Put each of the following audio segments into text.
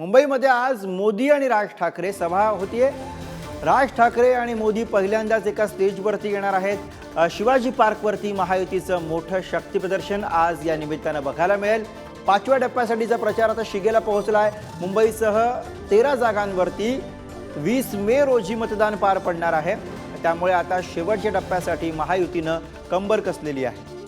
मुंबईमध्ये आज मोदी आणि राज ठाकरे सभा होतीये. राज ठाकरे आणि मोदी पहिल्यांदाच एका स्टेजवरती येणार आहेत. शिवाजी पार्कवरती महायुतीचं मोठं शक्तीप्रदर्शन आज या निमित्तानं बघायला मिळेल. पाचव्या टप्प्यासाठीचा प्रचार आता शिगेला पोहोचला आहे मुंबईसह तेरा जागांवरती वीस मे रोजी मतदान पार पडणार आहे. त्यामुळे आता शेवटच्या टप्प्यासाठी महायुतीनं कंबर कसलेली आहे.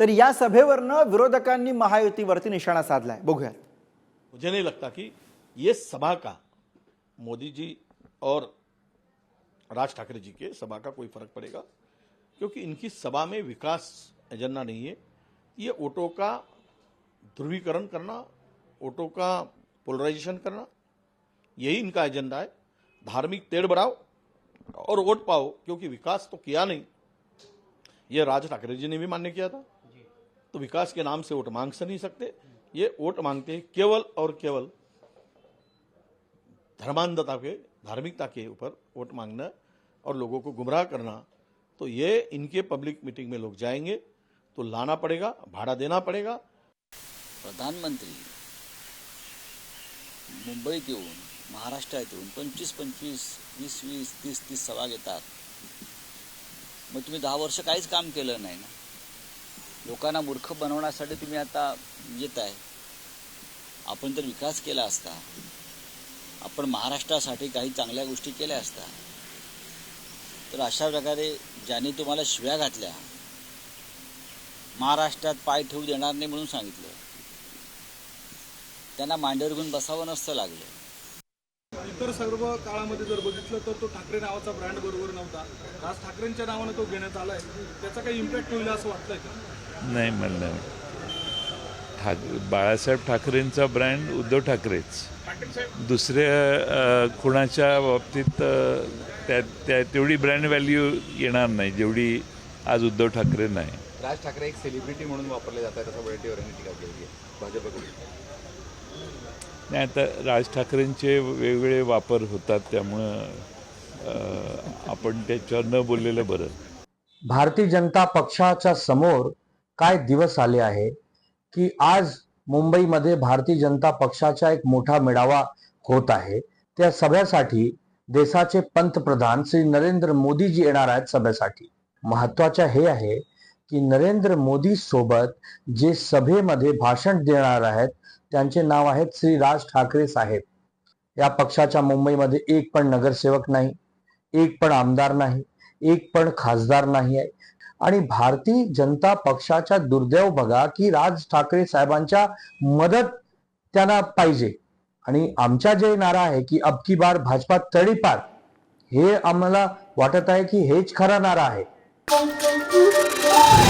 तर या सभेवरनं विरोधकांनी महायुतीवरती निशाणा साधलाय. बघूयात. मुझे नहीं लगता कि ये सभा का मोदी जी और राज ठाकरे जी के सभा का कोई फर्क पड़ेगा क्योंकि इनकी सभा में विकास एजेंडा नहीं है। ये वोटों का ध्रुवीकरण करना वोटों का पोलराइजेशन करना यही इनका एजेंडा है। धार्मिक तेड़ बढ़ाओ और वोट पाओ क्योंकि विकास तो किया नहीं। ये राज ठाकरे जी ने भी मान्य किया था। विकास के नाम से वोट मांग से नहीं सकते। ये वोट मांगते हैं केवल और केवल धर्मांधता के, धार्मिकता के ऊपर वोट मांगना और लोगों को गुमराह करना। तो ये इनके पब्लिक मीटिंग में लोग जाएँगे तो लाना पड़ेगा, भाड़ा देना पड़ेगा। प्रधानमंत्री मुंबईत येऊन महाराष्ट्रात येऊन पंचवीस पंचवीस वीस वीस तीस तीस सभा घेतात मग तुम्ही दहा वर्ष काहीच काम केलं नाही ना। लोकांना मूर्ख बनवण्यासाठी तुम्ही आता येत आहे. आपण तर विकास केला असता. आपण महाराष्ट्रासाठी काही चांगल्या गोष्टी केल्या असता. तर अशा प्रकारे ज्याने तुम्हाला शिव्या घातल्या महाराष्ट्रात पाय ठेवू देणार नाही म्हणून सांगितलं. त्यांना मांडीवर घेऊन बसावं नसतं लागलं. इतर सर्व काळामध्ये जर बघितलं तर तो ठाकरे नावाचा ब्रँड बरोबर नव्हता. राज ठाकरेंच्या नावानं तो घेण्यात आलाय. त्याचा काही इम्पॅक्ट होईल असं वाटतंय का? नाही मला नाही वाटत. ठाक बाळासाहेब ठाकरेंचा ब्रँड उद्धव ठाकरेच. दुसऱ्या अ, कुणाच्या बाबतीत त्या त्या तेवढी ब्रँड व्हॅल्यू येणार नाही जेवढी आज उद्धव ठाकरे नाही. राज ठाकरे एक सेलिब्रिटी म्हणून वापरले जातात असं वडेट्टीवार यांनी टीका केली आहे. भाजपकडून. नाही आता राज ठाकरेंचे वेगवेगळे वापर होतात त्यामुळं आपण त्याच्यावर न बोललेलं बरं. भारतीय जनता पक्षाच्या समोर काय दिवस आले आहे? की आज मुंबईमध्ये भारतीय जनता पक्षाचा एक मोठा मेळावा होत आहे. त्या सभेसाठी देशाचे पंतप्रधान श्री नरेंद्र मोदीजी येणार आहेत सभेसाठी. महत्त्वाचे हे आहे की नरेंद्र मोदी सोबत जे सभेमध्ये भाषण देणार आहेत त्यांचे नाव आहेत श्री राज ठाकरे साहेब. या पक्षाच्या मुंबईमध्ये एक पण नगरसेवक नाही एक पण आमदार नाही एक पण खासदार नाही आहे. आणि भारतीय जनता पक्षाचा दुर्दैव बघा की राज ठाकरे साहेबांच्या मदत त्यांना पाहिजे. आणि आमचा जे नारा आहे की अबकी बार भाजपा तडीपार हे आम्हाला वाटत आहे की हेच खरा नारा आहे. Boom, boom.